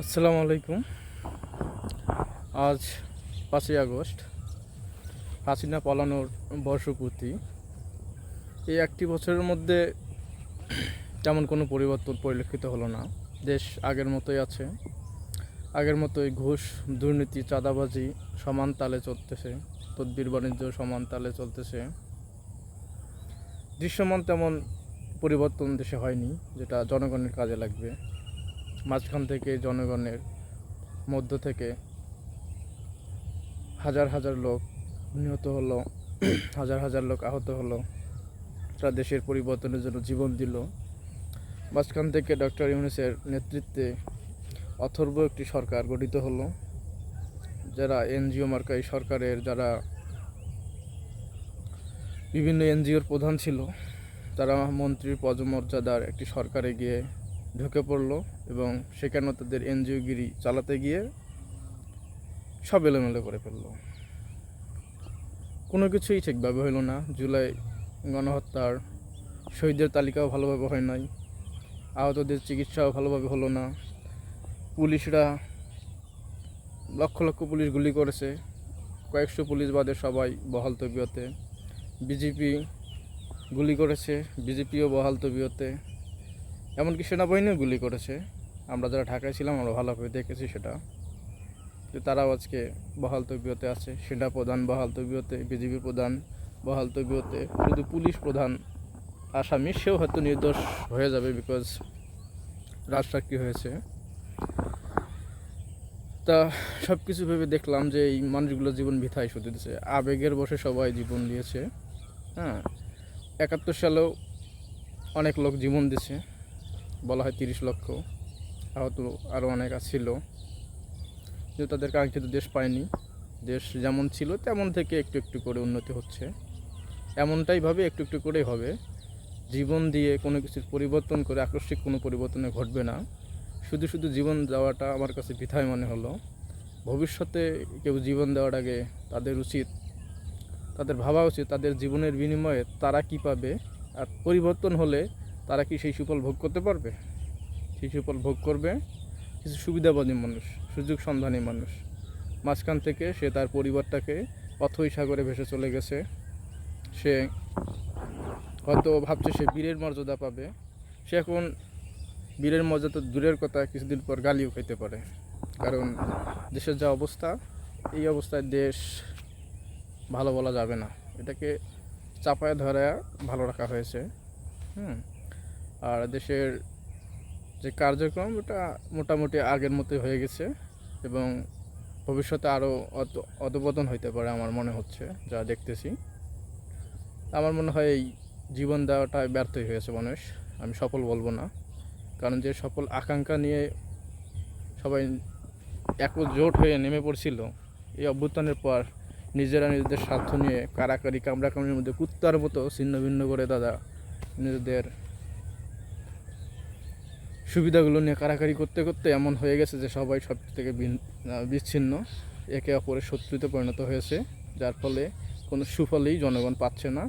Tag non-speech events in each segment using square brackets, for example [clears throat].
আসসালামু আলাইকুম। আজ পাঁচই আগস্ট, হাসিনা পালানোর বর্ষপূর্তি। এই একটি বছরের মধ্যে তেমন কোনো পরিবর্তন পরিলক্ষিত হলো না। দেশ আগের মতোই আছে। আগের মতোই ঘুষ, দুর্নীতি, চাঁদাবাজি সমান তালে চলতেছে। তদ্বির বাণিজ্য সমান তালে চলতেছে। দৃশ্যমান তেমন পরিবর্তন দেশে হয়নি, যেটা জনগণের কাজে লাগবে। মাঝখান থেকে জনগণের মধ্য থেকে হাজার হাজার লোক নিহত হলো, [clears throat] হাজার হাজার লোক আহত হলো। তারা দেশের পরিবর্তনের জন্য জীবন দিল। মাঝখান থেকে ডক্টর ইউনুসের নেতৃত্বে অথর্ব একটি সরকার গঠিত হলো, যারা এনজিও মার্কা এই সরকারের যারা বিভিন্ন এনজিওর প্রধান ছিল, তারা মন্ত্রীর পদমর্যাদার একটি সরকারে গিয়ে ঢুকে পড়ল এবং সেখানেও তাদের এনজিওগিরি চালাতে গিয়ে সব এলোমেলো করে ফেলল। কোনো কিছুই ঠিকভাবে হলো না। জুলাই গণহত্যার শহীদদের তালিকাও ভালোভাবে হয় নাই। আহতদের চিকিৎসাও ভালোভাবে হলো না। পুলিশরা লক্ষ লক্ষ পুলিশ গুলি করেছে। কয়েকশো পুলিশ বাদে সবাই বহাল তবিয়তে। বিজেপি গুলি করেছে। বিজেপিও বহাল তবিয়তে। এমনকি সেনাবাহিনীও গুলি করেছে। আমরা যারা ঢাকায় ছিলাম, আমরা ভালোভাবে দেখেছি সেটা। যে তারাও আজকে বহাল তবিয়তে আছে। সেনা প্রধান বহাল তবিয়তে বিজেপি প্রধান বহাল তবিয়তে, শুধু পুলিশ প্রধান আসামি, সেও হয়তো নির্দোষ হয়ে যাবে বিকজ রাজসাক্ষী হয়েছে। তা সব কিছু ভেবে দেখলাম যে এই মানুষগুলো জীবন বৃথায় শুধু দিচ্ছে আবেগের বসে সবাই জীবন দিয়েছে। হ্যাঁ একাত্তর সালেও অনেক লোক জীবন দিছে। বলা হয় তিরিশ লক্ষ। আহত আরও অনেক ছিল কিন্তু তাদের কাঙ্ক্ষিত দেশ পায়নি। দেশ যেমন ছিল, তেমন থেকে একটু একটু করে উন্নতি হচ্ছে। এমনটাই ভাবে একটু একটু করেই হবে। জীবন দিয়ে কোনো কিছুর পরিবর্তন করে আকস্মিক কোনো পরিবর্তনে ঘটবে না। শুধু শুধু জীবন দেওয়াটা আমার কাছে বৃথায় মনে হলো। ভবিষ্যতে কেউ জীবন দেওয়ার আগে তাদের উচিত, তাদের ভাবা উচিত, তাদের জীবনের বিনিময়ে তারা কি পাবে। আর পরিবর্তন হলে তারা কি সেই সুফল ভোগ করতে পারবে? সেই সুফল ভোগ করবে কিছু সুবিধাবাদী মানুষ, সুযোগ সন্ধানী মানুষ। মাঝখান থেকে সে তার পরিবারটাকে অথই সাগরে ভেসে চলে গেছে। সে হয়তো ভাবছে সে বীরের মর্যাদা পাবে। সে এখন বীরের মর্যাদা দূরের কথা কিছুদিন পর গালিও খেতে পারে। কারণ দেশের যা অবস্থা, এই অবস্থায় দেশ ভালো বলা যাবে না। এটাকে চাপায় ধরে ভালো রাখা হয়েছে। হুম। আর দেশের যে কার্যক্রম, ওটা মোটামুটি আগের মতোই হয়ে গেছে এবং ভবিষ্যতে আরও অধপতন হইতে পারে আমার মনে হচ্ছে, যা দেখতেছি। আমার মনে হয় এই জীবন দেওয়াটায় ব্যর্থই হয়েছে মানুষ, আমি সফল বলব না। কারণ যে সফল আকাঙ্ক্ষা নিয়ে সবাই একজোট হয়ে নেমে পড়ছিল, এই অভ্যুত্থানের পর নিজেরা নিজেদের স্বার্থ নিয়ে কারাকারি কামড়াকামড়ির মধ্যে কুত্তার মতো ছিন্ন ভিন্ন করে দাদা নিজেদের সুবিধাগুলো নিয়ে কারাকারি করতে করতে এমন হয়ে গেছে যে সবাই সব থেকে বিচ্ছিন্ন। একে অপরের শত্রুতে পরিণত হয়েছে, যার ফলে কোনো সুফলেই জনগণ পাচ্ছে না।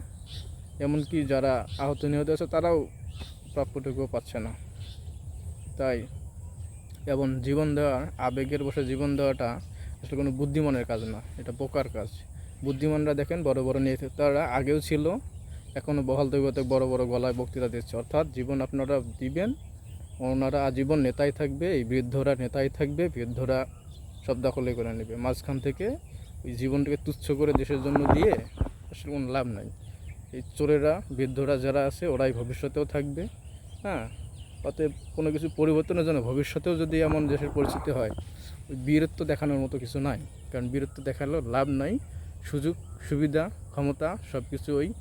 এমনকি যারা আহত নিহত আছে, তারাও প্রাপ্যটুকুও পাচ্ছে না। তাই এবং জীবন দেওয়ার, আবেগের বসে জীবন দেওয়াটা আসলে কোনো বুদ্ধিমানের কাজ না, এটা বোকার কাজ। বুদ্ধিমানরা দেখেন, বড় বড় নেতারা আগেও ছিল, এখনও বহাল তৈবতে বড় বড় গলায় বক্তৃতা দিচ্ছে। অর্থাৎ জীবন আপনারা দিবেন ওনারা আজীবন নেতাই থাকবে, এই বৃদ্ধরা নেতাই থাকবে, বৃদ্ধরা সব দখলে করে নেবে। মাঝখান থেকে ওই জীবনটাকে তুচ্ছ করে দেশের জন্য দিয়ে আসলে কোনো লাভ নাই। এই চোরেরা, বৃদ্ধরা যারা আছে, ওরাই ভবিষ্যতেও থাকবে হ্যাঁ? অতএব কোনো কিছু পরিবর্তনের জন্য ভবিষ্যতেও যদি এমন দেশের পরিস্থিতি হয়, ওই বীরত্ব দেখানোর মতো কিছু নাই। কারণ বীরত্ব দেখালেও লাভ নাই। সুযোগ, সুবিধা, ক্ষমতা সব কিছু ওই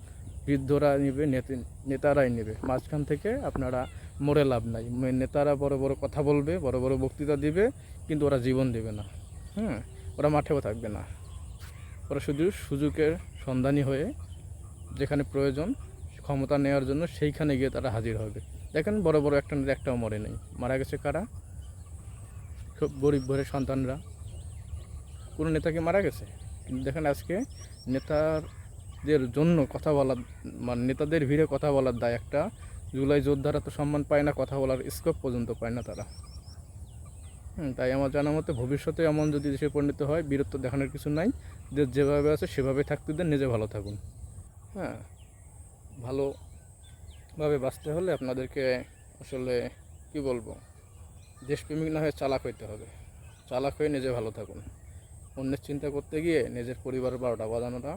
বৃদ্ধরা নেবে, নেতে- নেতারাই নেবে। মাঝখান থেকে আপনারা মরে লাভ নাই। নেতারা বড় বড় কথা বলবে, বড় বড় বক্তৃতা দিবে, কিন্তু ওরা জীবন দেবে না। হ্যাঁ ওরা মাঠেও থাকবে না। ওরা শুধু সুযোগের সন্ধানী হয়ে যেখানে প্রয়োজন, ক্ষমতা নেওয়ার জন্য সেইখানে গিয়ে তারা হাজির হবে। দেখেন বড় বড় একটা নেতা, একটাও মরে নেই। মারা গেছে কারা? খুব গরিব ঘরের সন্তানরা। কোনো নেতাকে মারা গেছে? কিন্তু দেখেন আজকে নেতাদের জন্য কথা বলার মানে নেতাদের ভিড়ে কথা বলার দায় একটা জুলাই যোদ্ধারা তো সম্মান পায় না, কথা বলার স্কোপ পর্যন্ত পায় না তারা। তাই আমার জানা মতে ভবিষ্যতে এমন যদি দেশে পরিণত হয়, বীরত্ব দেখানোর কিছু নাই। দেশ যেভাবে আছে, সেভাবে থাকতে দেন, নিজে ভালো থাকুন। হ্যাঁ ভালোভাবে বাঁচতে হলে আপনাদেরকে আসলে কি বলব, দেশপ্রেমিক না হয়ে চালাক হইতে হবে। চালাক হয়ে নিজে ভালো থাকুন। অন্যের চিন্তা করতে গিয়ে নিজের পরিবারের বারোটা বাজানোটা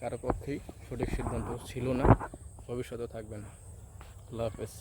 কারও পক্ষেই সঠিক সিদ্ধান্ত ছিল না ভবিষ্যতে থাকবে না। আল্লাহ হাফেজ